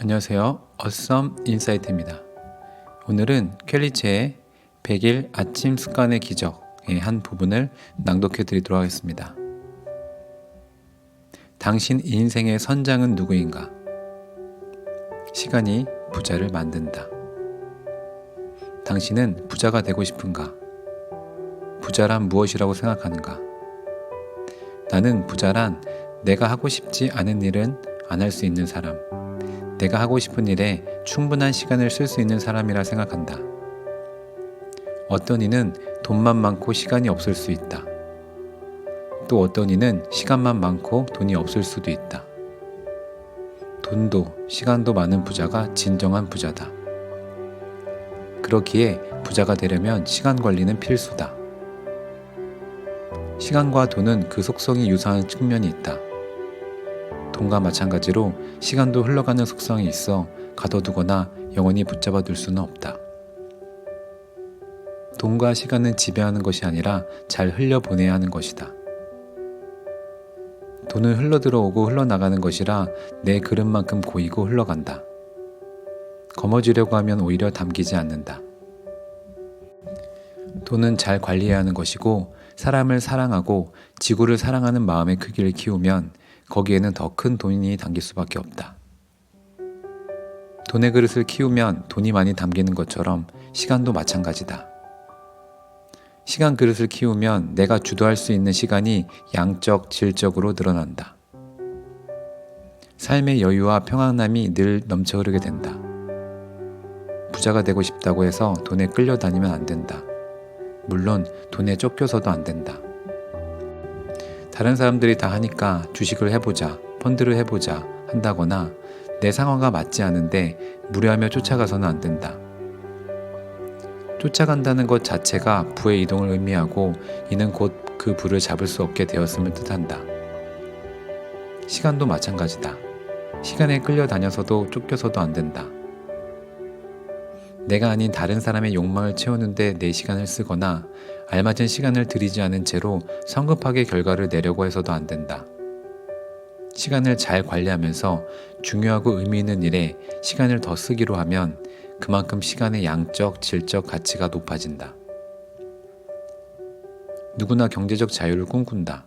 안녕하세요. 어썸 인사이트입니다. 오늘은 켈리체의 100일 아침 습관의 기적의 한 부분을 낭독해 드리도록 하겠습니다. 당신 인생의 선장은 누구인가? 시간이 부자를 만든다. 당신은 부자가 되고 싶은가? 부자란 무엇이라고 생각하는가? 나는 부자란 내가 하고 싶지 않은 일은 안 할 수 있는 사람. 내가 하고 싶은 일에 충분한 시간을 쓸 수 있는 사람이라 생각한다. 어떤 이는 돈만 많고 시간이 없을 수 있다. 또 어떤 이는 시간만 많고 돈이 없을 수도 있다. 돈도 시간도 많은 부자가 진정한 부자다. 그렇기에 부자가 되려면 시간 관리는 필수다. 시간과 돈은 그 속성이 유사한 측면이 있다. 돈과 마찬가지로 시간도 흘러가는 속성이 있어 가둬두거나 영원히 붙잡아 둘 수는 없다. 돈과 시간은 지배하는 것이 아니라 잘 흘려보내야 하는 것이다. 돈은 흘러들어오고 흘러나가는 것이라 내 그릇만큼 고이고 흘러간다. 거머쥐려고 하면 오히려 담기지 않는다. 돈은 잘 관리해야 하는 것이고 사람을 사랑하고 지구를 사랑하는 마음의 크기를 키우면 거기에는 더 큰 돈이 담길 수밖에 없다. 돈의 그릇을 키우면 돈이 많이 담기는 것처럼 시간도 마찬가지다. 시간 그릇을 키우면 내가 주도할 수 있는 시간이 양적, 질적으로 늘어난다. 삶의 여유와 평안함이 늘 넘쳐 흐르게 된다. 부자가 되고 싶다고 해서 돈에 끌려다니면 안 된다. 물론 돈에 쫓겨서도 안 된다. 다른 사람들이 다 하니까 주식을 해보자, 펀드를 해보자 한다거나 내 상황과 맞지 않은데 무례하며 쫓아가서는 안 된다. 쫓아간다는 것 자체가 부의 이동을 의미하고 이는 곧 그 부를 잡을 수 없게 되었음을 뜻한다. 시간도 마찬가지다. 시간에 끌려다녀서도 쫓겨서도 안 된다. 내가 아닌 다른 사람의 욕망을 채우는데 내 시간을 쓰거나 알맞은 시간을 들이지 않은 채로 성급하게 결과를 내려고 해서도 안 된다. 시간을 잘 관리하면서 중요하고 의미 있는 일에 시간을 더 쓰기로 하면 그만큼 시간의 양적, 질적 가치가 높아진다. 누구나 경제적 자유를 꿈꾼다.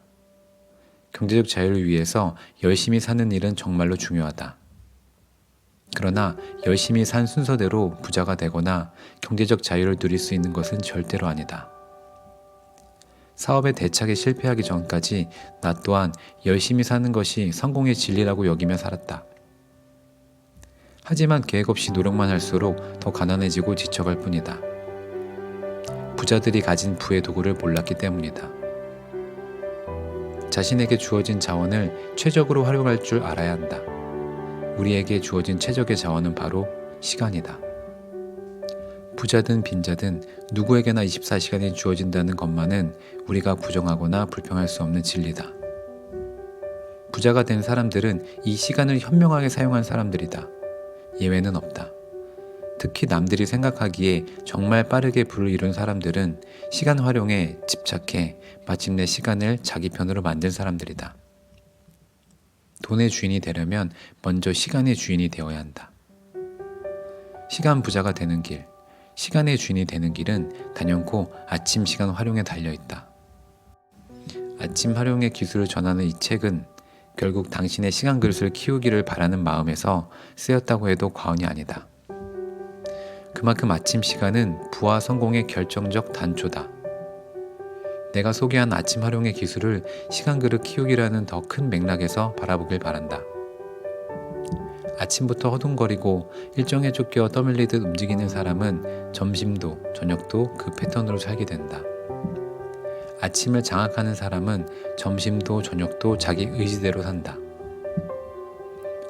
경제적 자유를 위해서 열심히 사는 일은 정말로 중요하다. 그러나 열심히 산 순서대로 부자가 되거나 경제적 자유를 누릴 수 있는 것은 절대로 아니다. 사업에 대착에 실패하기 전까지 나 또한 열심히 사는 것이 성공의 진리라고 여기며 살았다. 하지만 계획 없이 노력만 할수록 더 가난해지고 지쳐갈 뿐이다. 부자들이 가진 부의 도구를 몰랐기 때문이다. 자신에게 주어진 자원을 최적으로 활용할 줄 알아야 한다. 우리에게 주어진 최적의 자원은 바로 시간이다. 부자든 빈자든 누구에게나 24시간이 주어진다는 것만은 우리가 부정하거나 불평할 수 없는 진리다. 부자가 된 사람들은 이 시간을 현명하게 사용한 사람들이다. 예외는 없다. 특히 남들이 생각하기에 정말 빠르게 부를 이룬 사람들은 시간 활용에 집착해 마침내 시간을 자기 편으로 만든 사람들이다. 돈의 주인이 되려면 먼저 시간의 주인이 되어야 한다. 시간 부자가 되는 길, 시간의 주인이 되는 길은 단연코 아침 시간 활용에 달려 있다. 아침 활용의 기술을 전하는 이 책은 결국 당신의 시간 그릇을 키우기를 바라는 마음에서 쓰였다고 해도 과언이 아니다. 그만큼 아침 시간은 부와 성공의 결정적 단초다. 내가 소개한 아침 활용의 기술을 시간 그릇 키우기라는 더 큰 맥락에서 바라보길 바란다. 아침부터 허둥거리고 일정에 쫓겨 떠밀리듯 움직이는 사람은 점심도 저녁도 그 패턴으로 살게 된다. 아침을 장악하는 사람은 점심도 저녁도 자기 의지대로 산다.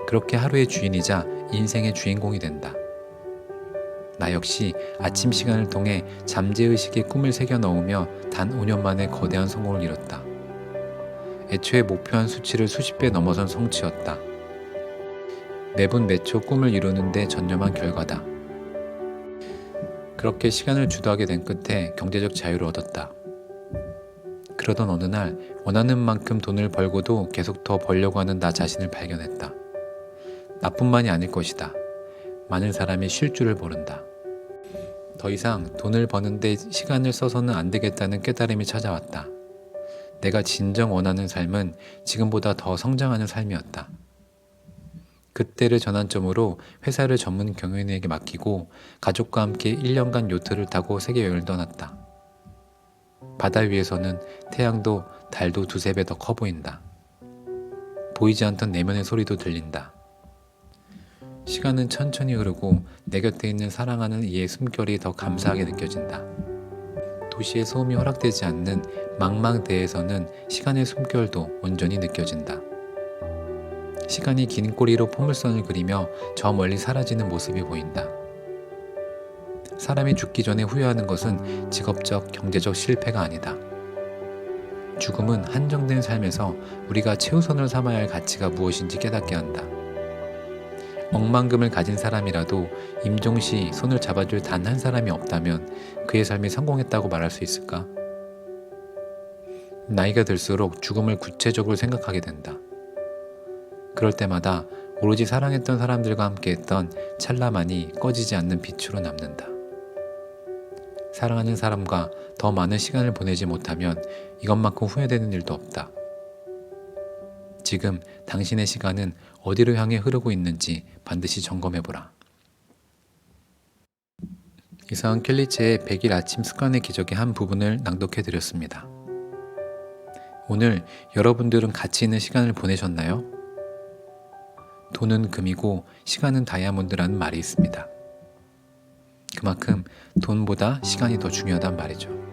그렇게 하루의 주인이자 인생의 주인공이 된다. 나 역시 아침 시간을 통해 잠재의식의 꿈을 새겨 넣으며 단 5년 만에 거대한 성공을 이뤘다. 애초에 목표한 수치를 수십 배 넘어선 성취였다. 매분 매초 꿈을 이루는데 전념한 결과다. 그렇게 시간을 주도하게 된 끝에 경제적 자유를 얻었다. 그러던 어느 날 원하는 만큼 돈을 벌고도 계속 더 벌려고 하는 나 자신을 발견했다. 나뿐만이 아닐 것이다. 많은 사람이 쉴 줄을 모른다. 더 이상 돈을 버는데 시간을 써서는 안 되겠다는 깨달음이 찾아왔다. 내가 진정 원하는 삶은 지금보다 더 성장하는 삶이었다. 그때를 전환점으로 회사를 전문 경영인에게 맡기고 가족과 함께 1년간 요트를 타고 세계 여행을 떠났다. 바다 위에서는 태양도 달도 두세 배 더 커 보인다. 보이지 않던 내면의 소리도 들린다. 시간은 천천히 흐르고 내 곁에 있는 사랑하는 이의 숨결이 더 감사하게 느껴진다. 도시의 소음이 허락되지 않는 망망대에서는 시간의 숨결도 온전히 느껴진다. 시간이 긴 꼬리로 포물선을 그리며 저 멀리 사라지는 모습이 보인다. 사람이 죽기 전에 후회하는 것은 직업적, 경제적 실패가 아니다. 죽음은 한정된 삶에서 우리가 최우선을 삼아야 할 가치가 무엇인지 깨닫게 한다. 억만금을 가진 사람이라도 임종 시 손을 잡아줄 단 한 사람이 없다면 그의 삶이 성공했다고 말할 수 있을까? 나이가 들수록 죽음을 구체적으로 생각하게 된다. 그럴 때마다 오로지 사랑했던 사람들과 함께했던 찰나만이 꺼지지 않는 빛으로 남는다. 사랑하는 사람과 더 많은 시간을 보내지 못하면 이것만큼 후회되는 일도 없다. 지금 당신의 시간은 어디로 향해 흐르고 있는지 반드시 점검해보라. 이상 켈리체의 100일 아침 습관의 기적의 한 부분을 낭독해 드렸습니다. 오늘 여러분들은 가치 있는 시간을 보내셨나요? 돈은 금이고 시간은 다이아몬드라는 말이 있습니다. 그만큼 돈보다 시간이 더 중요하단 말이죠.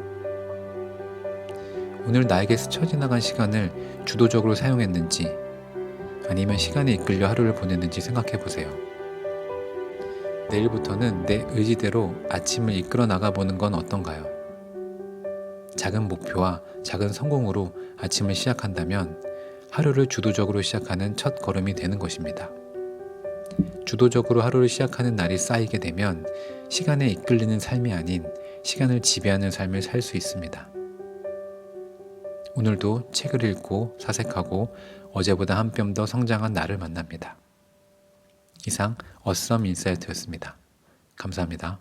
오늘 나에게 스쳐 지나간 시간을 주도적으로 사용했는지 아니면 시간에 이끌려 하루를 보냈는지 생각해 보세요. 내일부터는 내 의지대로 아침을 이끌어 나가보는 건 어떤가요? 작은 목표와 작은 성공으로 아침을 시작한다면 하루를 주도적으로 시작하는 첫 걸음이 되는 것입니다. 주도적으로 하루를 시작하는 날이 쌓이게 되면 시간에 이끌리는 삶이 아닌 시간을 지배하는 삶을 살 수 있습니다. 오늘도 책을 읽고 사색하고 어제보다 한 뼘 더 성장한 나를 만납니다. 이상 어썸 인사이트였습니다. 감사합니다.